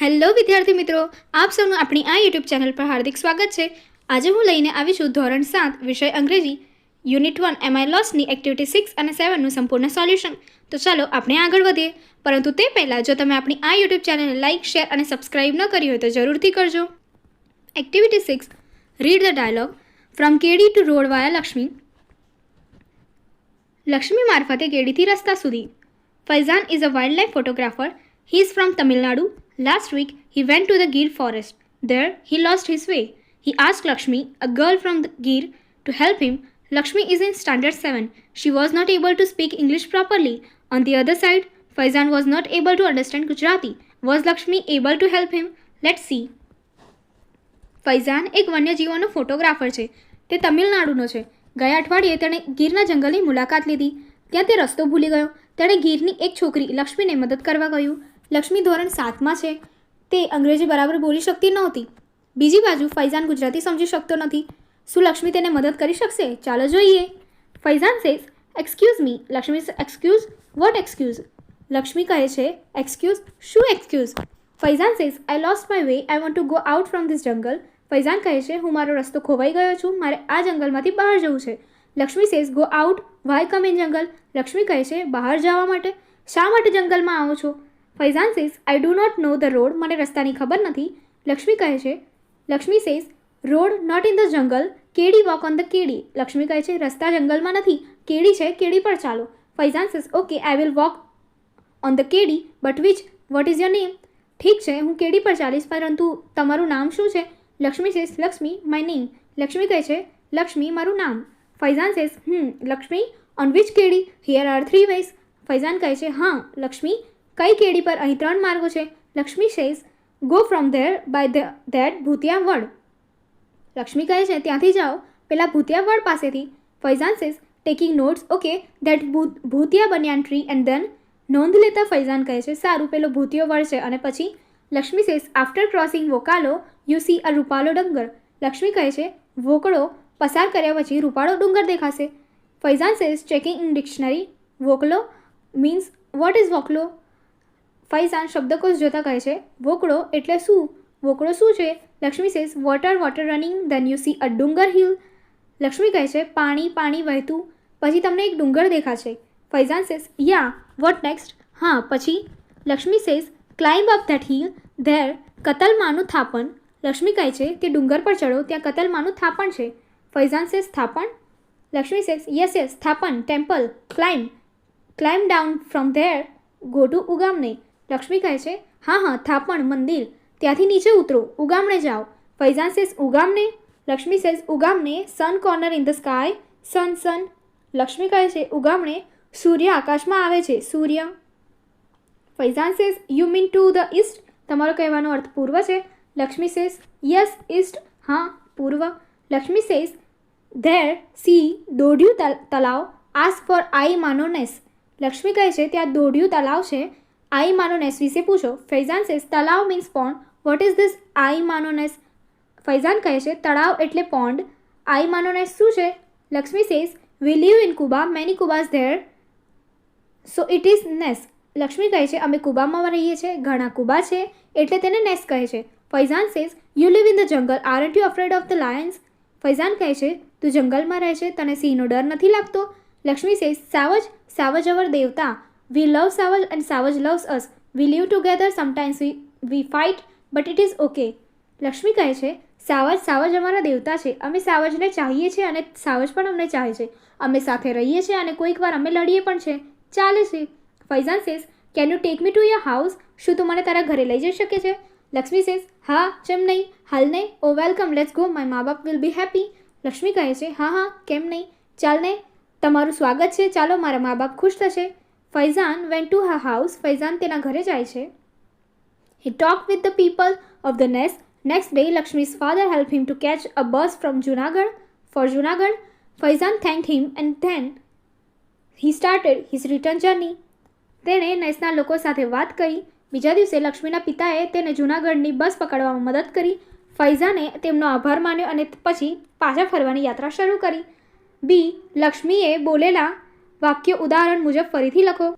Hello વિદ્યાર્થી મિત્રો આપ સૌનું આપણી આ યુટ્યુબ ચેનલ પર હાર્દિક સ્વાગત છે આજે હું લઈને આવી છું ધોરણ સાત વિષય અંગ્રેજી યુનિટ વન એમઆઈ લોસની એક્ટિવિટી સિક્સ અને સેવનનું સંપૂર્ણ સોલ્યુશન તો ચાલો આપણે આગળ વધીએ પરંતુ તે પહેલાં જો તમે આપણી આ યુટ્યુબ ચેનલને લાઇક શેર અને સબસ્ક્રાઇબ ન કરી હોય તો જરૂરથી કરજો activity six read the dialogue from KD to road via Lakshmi Lakshmi મારફતે કેડીથી રસ્તા સુધી Faizan is a wild life photographer he is from Tamil Nadu Last week, he went to the Gir forest. There, he lost his way. He asked Lakshmi, a girl from the Gir, to help him. Lakshmi is in standard 7. She was not able to speak English properly. On the other side, Faizan was not able to understand Gujarati. Was Lakshmi able to help him? Let's see. Faizan એક વન્યજીવોનો photographer છે તે તમિલનાડુનો છે ગયા અઠવાડિયે તેણે ગીરના જંગલની મુલાકાત લીધી ત્યાં તે રસ્તો ભૂલી ગયો તેણે ગીરની એક છોકરી લક્ષ્મીને મદદ કરવા કહ્યું લક્ષ્મી ધોરણ સાતમાં છે તે અંગ્રેજી બરાબર બોલી શકતી નહોતી બીજી બાજુ ફૈઝાન ગુજરાતી સમજી શકતો નથી શું લક્ષ્મી તેને મદદ કરી શકશે ચાલો જોઈએ Faizan says excuse me Laxmi excuse what excuse Laxmi કહે છે એક્સક્યુઝ શું excuse Faizan says I lost my way I want to go out from this jungle Faizan કહે છે હું મારો રસ્તો ખોવાઈ ગયો છું મારે આ જંગલમાંથી બહાર જવું છે Lakshmi says go out why come in jungle Laxmi કહે છે બહાર જવા માટે શા માટે જંગલમાં આવો છો Faizan says I do not know the road મને રસ્તાની ખબર નથી લક્ષ્મી કહે છે Lakshmi says road not in the jungle કેડી walk on the કેડી લક્ષ્મી કહે છે રસ્તા જંગલમાં નથી કેડી છે કેડી પર ચાલો Faizan says okay I will walk on the kedi but which what is your name ઠીક છે હું કેડી પર ચાલીશ પરંતુ તમારું નામ શું છે Lakshmi says Laxmi my name Laxmi કહે છે લક્ષ્મી મારું નામ Faizan says hmm Laxmi on which kedi here are three ways Faizan કહે છે હા લક્ષ્મી કઈ કેડી પર અહીં ત્રણ માર્ગો છે Lakshmi says go from there by that bhutiya vad Lakshmi કહે છે ત્યાંથી જાઓ પેલા ભૂતિયા વડ પાસેથી Faizan says taking notes okay that ભૂતિયા banyan tree and then નોંધ લેતા ફૈઝાન કહે છે સારું પેલો ભૂતિયો વડ છે અને પછી Laxmi says after crossing vokalo you see a rupalo dungar Laxmi કહે છે વોકળો પસાર કર્યા પછી રૂપાળો ડુંગર દેખાશે Faizan says checking in dictionary vokalo means what is vokalo Faizan શબ્દકોશ જોતા કહે છે વોકડો એટલે શું વોકડો શું છે Lakshmi says water water running then you see a dungar hill Lakshmi કહે છે પાણી પાણી વહેતું પછી તમને એક ડુંગર દેખાશે Faizan says ya what next હા પછી Laxmi says climb up that hill there કતલમાનું થાપણ લક્ષ્મી કહે છે તે ડુંગર પર ચડો ત્યાં કતલમાનું થાપણ છે Faizan says thapan Laxmi says yes yes thapan temple climb climb down from there go to ugamne Laxmi કહે છે હા હા થાપણ મંદિર ત્યાંથી નીચે ઉતરો ઉગામણે જાઓ Faizan says ugamne Laxmi says ugamne sun corner in the sky sun sun Laxmi કહે છે ઉગામણે સૂર્ય આકાશમાં આવે છે સૂર્ય Faizan says you mean to the east તમારો કહેવાનો અર્થ પૂર્વ છે લક્ષ્મી સેઝ યસ ઈસ્ટ હા પૂર્વ Lakshmi says there see દોઢિયું તલાવ as far I માનોનેસ લક્ષ્મી કહે છે ત્યાં દોઢિયું તલાવ છે આઈ માનોનેસ વિશે પૂછો Faizan says talav means pond what is this આઈ માનોનેસ ફૈઝાન કહે છે તળાવ એટલે પોન્ડ આઈ માનોનેસ શું છે Laxmi says we live in kuba many kubas there so it is nes Laxmi કહે છે અમે કુબામાં રહીએ છીએ ઘણા કુબા છે એટલે તેને નેસ કહે છે Faizan says you live in the jungle are aren't you afraid of the lions Faizan કહે છે તું જંગલમાં રહે છે તને સિંહનો ડર નથી લાગતો લક્ષ્મી સેસ સાવજ સાવજ અવર દેવતા We love Savage and Savage loves us. We live together, sometimes we we fight but it is okay Laxmi કહે છે સાવજ સાવજ અમારા દેવતા છે અમે સાવજને ચાહીએ છીએ અને સાવજ પણ અમને ચાહે છે અમે સાથે રહીએ છીએ અને કોઈક વાર અમે લડીએ પણ છે ચાલે છે Faizan says can you take me to your house શું તું મને તારા ઘરે લઈ જઈ શકે છે લક્ષ્મી સેઝ હા કેમ નહીં હાલ નહીં oh welcome let's go my ma bap will be happy Lakshmi કહે છે હા હા કેમ નહીં ચાલ ને તમારું સ્વાગત છે ચાલો મારા મા બાપ ખુશ થશે Faizan went to her house. Faizan તેના ઘરે જાય છે. He talked with the people of the nest. Next day, Lakshmi's father helped him to catch a bus from Junagadh for Junagadh. Faizan thanked him and then he started his return journey. તેણે નેસના લોકો સાથે વાત કરી બીજા દિવસે લક્ષ્મીના પિતાએ તેને જૂનાગઢની બસ પકડવામાં મદદ કરી ફૈઝાને તેમનો આભાર માન્યો અને પછી પાછા ફરવાની યાત્રા શરૂ કરી બી લક્ષ્મીએ બોલેલા વાક્ય ઉદાહરણ મુજબ ફરીથી લખો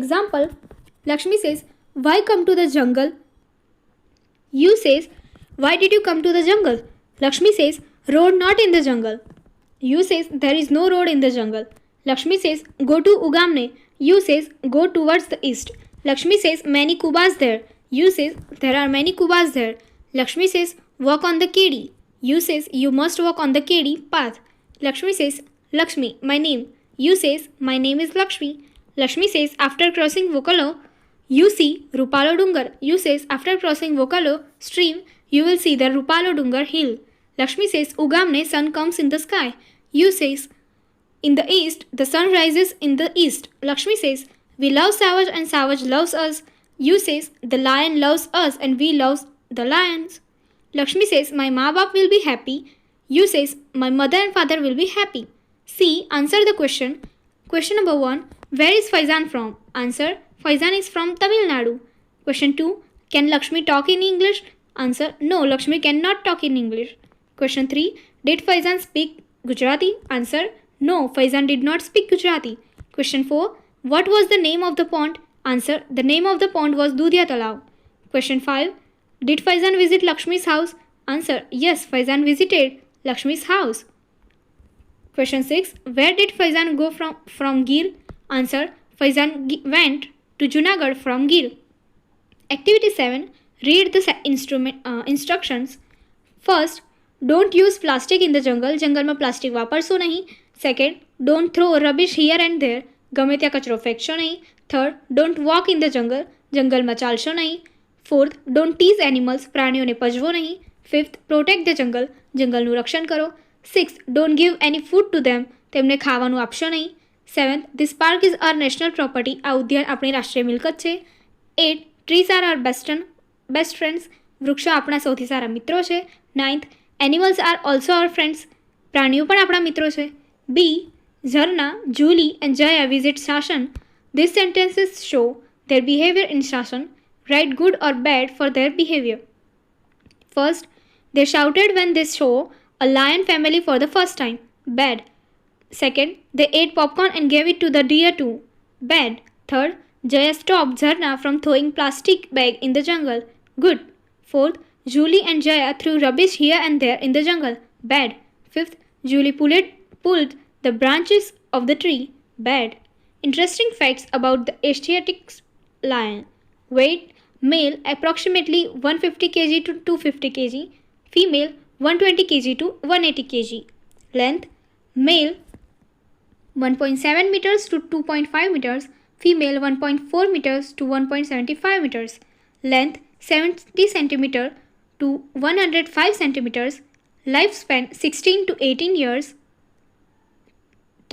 example Laxmi says why come to the jungle you says why did you come to the jungle Laxmi says road not in the jungle you says there is no road in the jungle Laxmi says go to ugamne you says go towards the east Laxmi says many kubas there you says there are many kubas there Laxmi says walk on the kedi you says you must walk on the kedi path Laxmi says Laxmi my name You says, My name is Lakshmi. Lakshmi says, After crossing Vokalo, you see Rupalo Dungar. You says, After crossing Vokalo stream, you will see the Rupalo Dungar hill. Lakshmi says, Ugamne sun comes in the sky. You says, In the east, the sun rises in the east. Lakshmi says, We love Savage and Savage loves us. You says, The lion loves us and we love the lions. Lakshmi says, My ma bap will be happy. You says, My mother and father will be happy. C. Answer the question. Question number 1. Where is Faizan from? Answer. Faizan is from Tamil Nadu. Question 2. Can Lakshmi talk in English? Answer. No, Lakshmi cannot talk in English. Question 3. Did Faizan speak Gujarati? Answer. No, Faizan did not speak Gujarati. Question 4. What was the name of the pond? Answer. The name of the pond was Dudhya Question 5. Did Faizan visit Lakshmi's house? Answer. Yes, Faizan visited Lakshmi's house. Question 6. Where did Faizan go from, from Gir? Answer. Faizan went to Junagar from Gir. Activity 7. Read the instrument uh, instructions. First, don't use plastic in the jungle. Jungle mein plastic vapar so nahi. Second, don't throw rubbish here and there. Gametya kachro fekcho nahi. Third, don't walk in the jungle. Jungle mein chalcho nahi. Fourth, don't tease animals. Praniyo ne pajvo nahi. Fifth, protect the jungle. Jungle nu rakshan six don't give any food to them તેમને ખાવાનું આપશો નહીં seventh this park is our national property આ ઉદ્યાન આપણી રાષ્ટ્રીય મિલકત છે eight trees are our best best friends વૃક્ષો આપણા સૌથી સારા મિત્રો છે ninth animals are also our friends પ્રાણીઓ પણ આપણા મિત્રો છે B Jharna Julie and Jaya visit Sasan this sentences show their behaviour in Sasan write good or bed four their behaviour first they shouted when this show a lion family for the first time. Bad. Second, they ate popcorn and gave it to the deer too. Bad. Third, Jaya stopped Zarna from throwing plastic bag in the jungle. Good. Fourth, Julie and Jaya threw rubbish here and there in the jungle. Bad. Fifth, Julie pulled, pulled the branches of the tree. Bad. Interesting facts about the Asiatic lion. Weight, male approximately 150 kg to 250 kg, female 120 kg to 180 kg. Length male 1.7 meters to 2.5 meters, female 1.4 meters to 1.75 meters. Length 70 centimeter to 105 centimeters. Lifespan 16 to 18 years.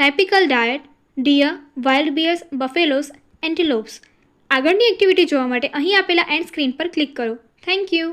Typical diet deer wild bears buffaloes antelopes આગળની activity જોવા માટે અહીં આપેલા end screen પર click કરો thank you